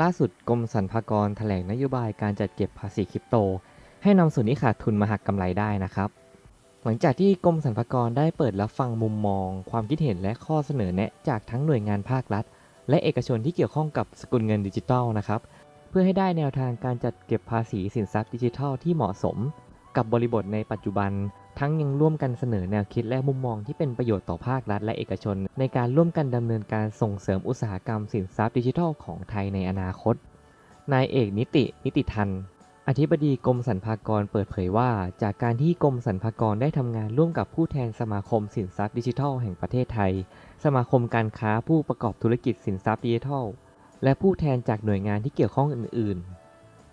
ล่าสุดกรมสรรพากรแถลงนโยบายการจัดเก็บภาษีคริปโต ให้นำส่วนที่ขาดทุนมาหักกำไรได้นะครับ หลังจากที่กรมสรรพากรได้เปิดรับฟังมุมมอง ความคิดเห็นและข้อเสนอแนะจากทั้งหน่วยงานภาครัฐ และเอกชนที่เกี่ยวข้องกับสกุลเงินดิจิทัลนะครับ เพื่อให้ได้แนวทางการจัดเก็บภาษีสินทรัพย์ดิจิทัลที่เหมาะสม กับบริบทในปัจจุบัน ทั้งยังร่วมกันเสนอแนวคิดและมุมมองที่เป็นประโยชน์ต่อภาครัฐและเอกชน ในการร่วมกันดำเนินการส่งเสริมอุตสาหกรรมสินทรัพย์ดิจิทัลของไทยในอนาคต นายเอกนิติ นิติทันอธิบดีกรมสรรพากรเปิดเผยว่า จากการที่กรมสรรพากรได้ทำงานร่วมกับผู้แทนสมาคมสินทรัพย์ดิจิทัลแห่งประเทศไทย สมาคมการค้าผู้ประกอบธุรกิจสินทรัพย์ดิจิทัล และผู้แทนจากหน่วยงานที่เกี่ยวข้องอื่น ๆ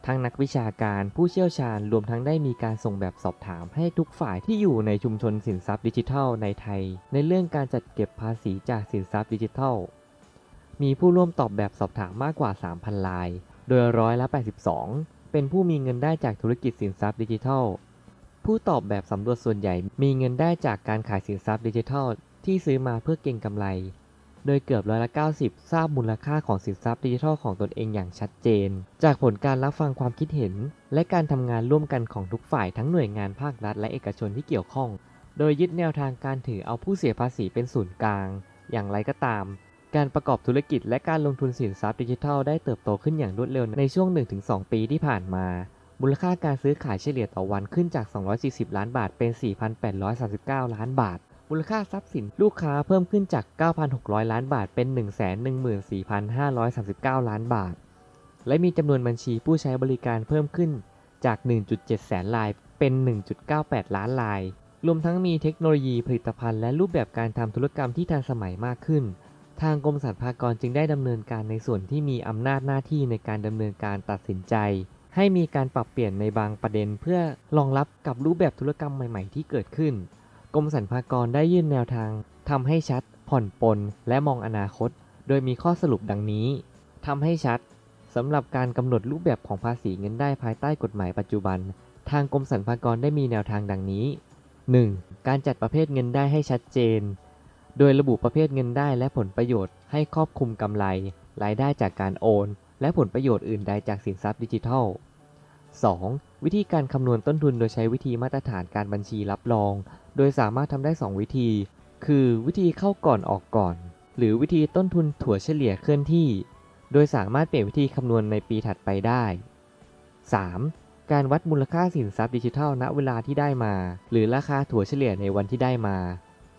ทั้งนักวิชาการผู้เชี่ยวชาญรวมทั้งได้มีการส่งแบบสอบถามให้ทุกฝ่ายที่อยู่ในชุมชนสินทรัพย์ดิจิทัลในไทย ในเรื่องการจัดเก็บภาษีจากสินทรัพย์ดิจิทัล มีผู้ร่วมตอบแบบสอบถามมากกว่า 3,000 ลาย โดยร้อยละ 82 เป็นผู้มีเงินได้จากธุรกิจสินทรัพย์ดิจิทัล ผู้ตอบแบบสำรวจส่วนใหญ่มีเงินได้จากการขายสินทรัพย์ดิจิทัลที่ซื้อมาเพื่อเก็งกำไร โดยเกือบร้อยละ 90 ทราบมูลค่าของสินทรัพย์ดิจิทัลของตนเองอย่างชัดเจน จากผลการรับฟังความคิดเห็น และการทำงานร่วมกันของทุกฝ่ายทั้งหน่วยงานภาครัฐและเอกชนที่เกี่ยวข้อง โดยยึดแนวทางการถือเอาผู้เสียภาษีเป็นศูนย์กลาง อย่างไรก็ตาม การประกอบธุรกิจและการลงทุนสินทรัพย์ดิจิทัลได้เติบโตขึ้นอย่างรวดเร็วในช่วง 1-2 ปีที่ผ่านมามูลค่าการซื้อขายเฉลี่ยต่อวันขึ้นจาก 240 ล้านบาทเป็น 4,839 ล้านบาท มูลค่าทรัพย์สินลูกค้าเพิ่มขึ้นจาก 9,600 ล้านบาทเป็น 114,539 ล้านบาท และมีจำนวนบัญชีผู้ใช้บริการเพิ่มขึ้นจาก 1.7 แสนลายเป็น 1.98 ล้านลาย รวมทั้งมีเทคโนโลยีผลิตภัณฑ์และรูปแบบการทำธุรกรรมที่ทันสมัยมากขึ้น ทางกรมสรรพากรจึงได้ดำเนินการในส่วนที่มีอำนาจหน้าที่ในการดำเนินการตัดสินใจ ให้มีการปรับเปลี่ยนในบางประเด็นเพื่อรองรับกับรูปแบบธุรกรรมใหม่ ๆ ที่เกิดขึ้น รมสรรพากรได้ยื่นแนวทางทำให้ชัด ผ่อนปลนและมองอนาคต โดยมีข้อสรุปดังนี้ทำให้ชัดสำหรับการกำหนดรูปแบบของภาษีเงินได้ภายใต้กฎหมายปัจจุบัน ทางกรมสรรพากรได้มีแนวทางดังนี้ 1. การจัดประเภทเงินได้ให้ชัดเจน โดยระบุประเภทเงินได้และผลประโยชน์ให้ครอบคลุมกำไร รายได้จากการโอน และผลประโยชน์อื่นใดจากสินทรัพย์ดิจิทัล 2. วิธีการคำนวณต้นทุนโดยใช้วิธีมาตรฐานการบัญชีรับรอง โดยสามารถทำได้ 2 วิธี คือวิธีเข้าก่อนออกก่อน หรือวิธีต้นทุนถั่วเฉลี่ยเคลื่อนที่ โดยสามารถเปลี่ยนวิธีคำนวณในปีถัดไปได้ 3. การวัดมูลค่าสินทรัพย์ดิจิทัลณเวลาที่ได้มา หรือราคาถั่วเฉลี่ยในวันที่ได้มา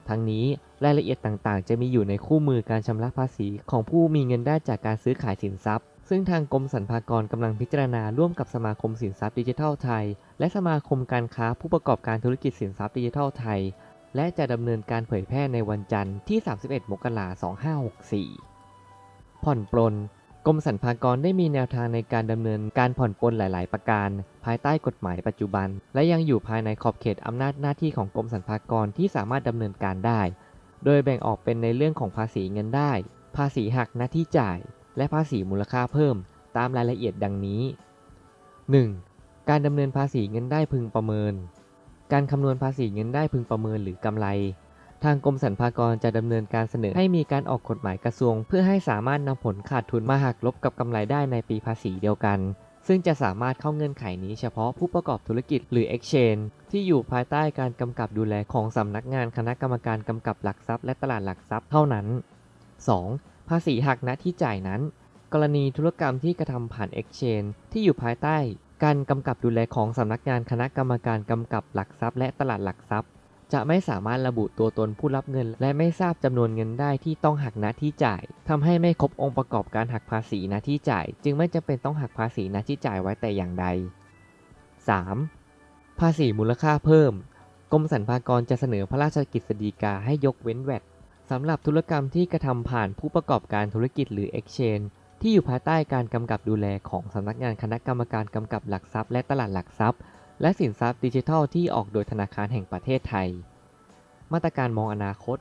ทั้งนี้รายละเอียดต่างๆ จะมีอยู่ในคู่มือการชำระภาษีของผู้มีเงินได้จากการซื้อขายสินทรัพย์ ซึ่งทางกรมสรรพากรกำลังพิจารณาร่วมกับสมาคมสินทรัพย์ดิจิทัลไทย และสมาคมการค้าผู้ประกอบการธุรกิจสินทรัพย์ดิจิทัลไทย และจะดำเนินการเผยแพร่ในวันจันทร์ที่ 31 มกราคม 2564 ผ่อนปลนกรมสรรพากรได้มีแนวทางในการดำเนินการผ่อนปลนหลาย ๆ ประการ ภายใต้กฎหมายปัจจุบัน และยังอยู่ภายในขอบเขตอำนาจหน้าที่ของกรมสรรพากรที่สามารถดำเนินการได้ โดยแบ่งออกเป็นในเรื่องของภาษีเงินได้ ภาษีหักหน้าที่จ่าย และภาษีมูลค่าเพิ่มตามรายละเอียดดังนี้ 1. การดำเนินภาษีเงินได้พึงประเมิน การคำนวณภาษีเงินได้พึงประเมินหรือกำไร ทางกรมสรรพากรจะดำเนินการเสนอให้มีการออกกฎหมายกระทรวง เพื่อให้สามารถนำผลขาดทุนมาหักลบกับกำไรได้ในปีภาษีเดียวกัน ซึ่งจะสามารถเข้าเงื่อนไขนี้เฉพาะผู้ประกอบธุรกิจหรือ Exchange ที่อยู่ภายใต้การกำกับดูแลของสำนักงานคณะกรรมการกำกับหลักทรัพย์และตลาดหลักทรัพย์เท่านั้น 2. ภาษีหักณที่จ่ายนั้น กรณีธุรกรรมที่กระทำผ่าน Exchange ที่อยู่ภายใต้ การกำกับดูแลของสำนักงานคณะกรรมการกำกับหลักทรัพย์ และตลาดหลักทรัพย์ จะไม่สามารถระบุตัวตนผู้รับเงิน และไม่ทราบจำนวนเงินได้ที่ต้องหักณที่จ่ายทำให้ไม่ครบองค์ประกอบการหักภาษีณที่จ่าย จึงไม่จำเป็นต้องหักภาษีณที่จ่ายไว้แต่อย่างใด 3. ภาษีมูลค่าเพิ่ม กรมสรรพากรจะเสนอพระราชกฤษฎีกาให้ยกเว้นแวด สำหรับธุรกรรมที่กระทำผ่านผู้ประกอบการธุรกิจหรือ Exchange ที่อยู่ภายใต้การกำกับดูแลของสำนักงานคณะกรรมการกำกับหลักทรัพย์และตลาดหลักทรัพย์ และสินทรัพย์ดิจิทัลที่ออกโดยธนาคารแห่งประเทศไทย มาตรการมองอนาคต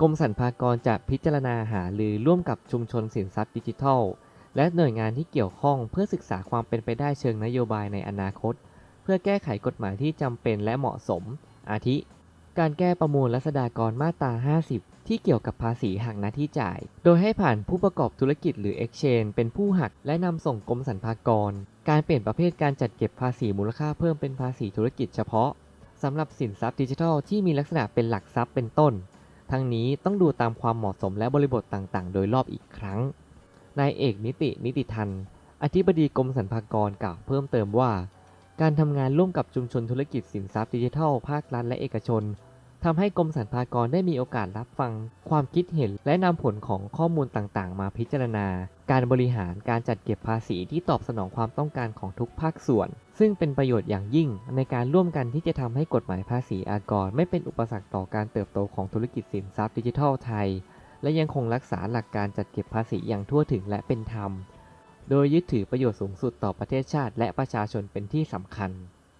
กรมสรรพากรจะพิจารณาหาหรือร่วมกับชุมชนสินทรัพย์ดิจิทัล และหน่วยงานที่เกี่ยวข้องเพื่อศึกษาความเป็นไปได้เชิงนโยบายในอนาคต เพื่อแก้ไขกฎหมายที่จำเป็นและเหมาะสม อาทิ การแก้ประมวลรัษฎากรมาตรา 50 ที่เกี่ยวกับภาษีหักหน้าที่จ่าย โดยให้ผ่านผู้ประกอบธุรกิจหรือ Exchange เป็นผู้หักและนำส่งกรมสรรพากร การเปลี่ยนประเภทการจัดเก็บภาษีมูลค่าเพิ่มเป็นภาษีธุรกิจเฉพาะสำหรับสินทรัพย์ดิจิทัลที่มีลักษณะเป็นหลักทรัพย์เป็นต้น ทั้งนี้ต้องดูตามความเหมาะสมและบริบทต่างๆ โดยรอบอีกครั้ง นายเอกนิตินิติทัน อธิบดีกรมสรรพากรกล่าวเพิ่มเติมว่า การทำงานร่วมกับชุมชนธุรกิจสินทรัพย์ดิจิทัล ภาครัฐและเอกชนทำให้กรมสรรพากรได้มีโอกาสรับฟัง ความคิดเห็นและนำผลของข้อมูลต่างๆ มาพิจารณา การบริหารการจัดเก็บภาษีที่ตอบสนองความต้องการของทุกภาคส่วน ซึ่งเป็นประโยชน์อย่างยิ่งในการร่วมกันที่จะทำให้กฎหมายภาษีอากร ไม่เป็นอุปสรรคต่อการเติบโตของธุรกิจสินทรัพย์ดิจิทัลไทย และยังคงรักษาหลักการจัดเก็บภาษีอย่างทั่วถึงและเป็นธรรม โดยยึดถือประโยชน์สูงสุดต่อประเทศชาติและประชาชนเป็นที่สำคัญ